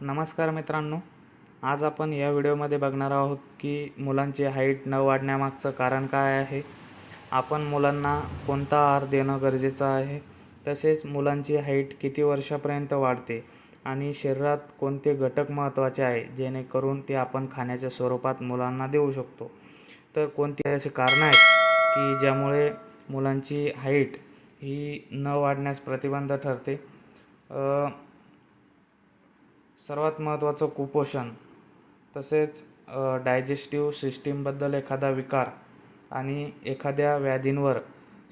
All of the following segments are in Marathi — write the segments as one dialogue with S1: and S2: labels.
S1: नमस्कार मित्रांनो आज आपण या व्हिडिओमध्ये बघणार आहोत की मुलांची हाईट न वाढण्यामागचं कारण काय आहे. आपण मुलांना कोणता आहार देणं गरजेचं आहे तसेच मुलांची हाईट किती वर्षापर्यंत वाढते आणि शरीरात कोणते घटक महत्त्वाचे आहे जेणेकरून ते आपण खाण्याच्या स्वरूपात मुलांना देऊ शकतो. तर कोणती अशी कारणं आहेत की ज्यामुळे मुलांची हाईट ही न वाढण्यास प्रतिबंध ठरते? सर्वात महत्त्वाचं कुपोषण तसेच डायजेस्टिव्ह सिस्टीमबद्दल एखादा विकार आणि एखाद्या व्याधींवर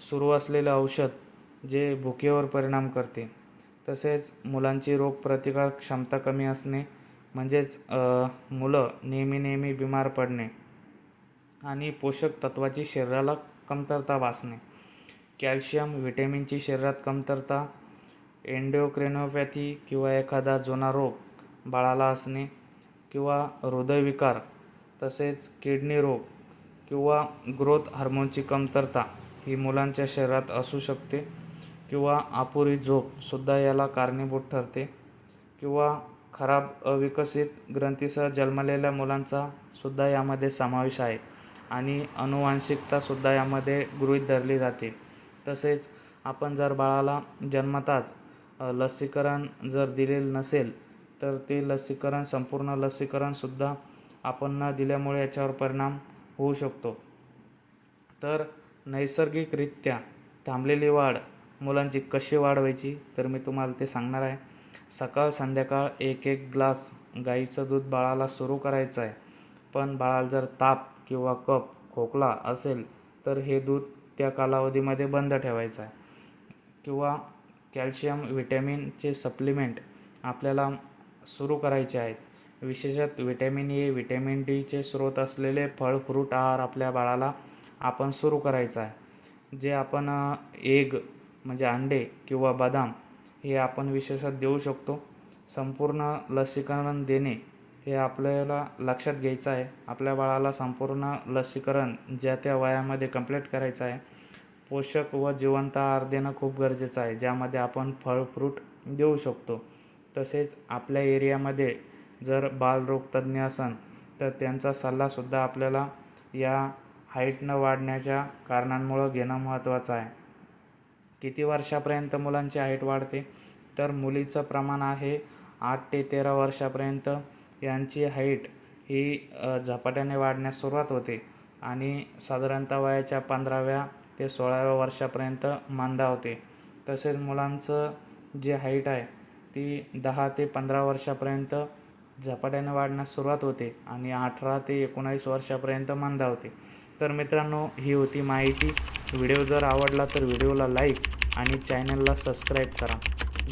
S1: सुरू असलेलं औषध जे भुकेवर परिणाम करते. तसेच मुलांची रोगप्रतिकार क्षमता कमी असणे म्हणजेच मुलं नेहमी नेहमी बिमार पडणे आणि पोषक तत्वाची शरीराला कमतरता भासणे. कॅल्शियम व्हिटॅमिनची शरीरात कमतरता एन्डिओक्रेनोपॅथी किंवा एखादा जुना रोग बाळाला असणे किंवा हृदयविकार तसेच किडनी रोग किंवा ग्रोथ हार्मोनची कमतरता ही मुलांच्या शरीरात असू शकते किंवा अपुरी झोपसुद्धा याला कारणीभूत ठरते किंवा खराब अविकसित ग्रंथीसह जन्मलेल्या मुलांचा सुद्धा यामध्ये समावेश आहे आणि अनुवांशिकतासुद्धा यामध्ये गृहीत धरली जाते. तसेच आपण जर बाळाला जन्मताच लसीकरण जर दिलेलं नसेल तर ते लसीकरण संपूर्ण लसीकरणसुद्धा आपण न दिल्यामुळे याच्यावर परिणाम होऊ शकतो. तर नैसर्गिकरित्या थांबलेली वाढ मुलांची कशी वाढवायची तर मी तुम्हाला ते सांगणार आहे. सकाळ संध्याकाळ एक एक ग्लास गाईचं दूध बाळाला सुरू करायचं आहे. पण बाळाला जर ताप किंवा कप खोकला असेल तर हे दूध त्या कालावधीमध्ये बंद ठेवायचं आहे. किंवा कॅल्शियम व्हिटॅमिनचे सप्लिमेंट आपल्याला सुरू करायचे आहेत. विशेषत व्हिटॅमिन ए व्हिटॅमिन डीचे स्रोत असलेले फळ फ्रूट आहार आपल्या बाळाला आपण सुरू करायचा आहे. जे आपण एग म्हणजे अंडे किंवा बदाम हे आपण विशेषत देऊ शकतो. संपूर्ण लसीकरण देणे हे आपल्याला लक्षात घ्यायचं आहे. आपल्या बाळाला संपूर्ण लसीकरण ज्या त्या वयामध्ये कंप्लीट करायचं आहे. पोषक व जिवंत आहार देणं खूप गरजेचं आहे. ज्यामध्ये आपण फळ फ्रूट देऊ शकतो. तसेच आपल्या एरियामध्ये जर बालरोगतज्ञ असन तर त्यांचा सल्लासुद्धा आपल्याला या हाईट न वाढण्याच्या कारणांमुळं घेणं महत्त्वाचं आहे. किती वर्षापर्यंत मुलांची हाईट वाढते? तर मुलीचं प्रमाण आहे आठ ते तेरा वर्षापर्यंत. यांची हाईट ही झपाट्याने वाढण्यास सुरुवात होते आणि साधारणतः वयाच्या पंधराव्या ते सोळाव्या वर्षापर्यंत मंदावते तसेच मुलांचं जे हाईट आहे ती दहा ते पंधरा वर्षापर्यंत झपाट्याने वाढण्यास सुरुवात होते आणि अठरा ते एकोणावीस वर्षापर्यंत मंदावते तर मित्रांनो ही होती माहिती. व्हिडिओ जर आवडला तर व्हिडिओला लाईक आणि चॅनलला सबस्क्राईब करा.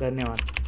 S1: धन्यवाद.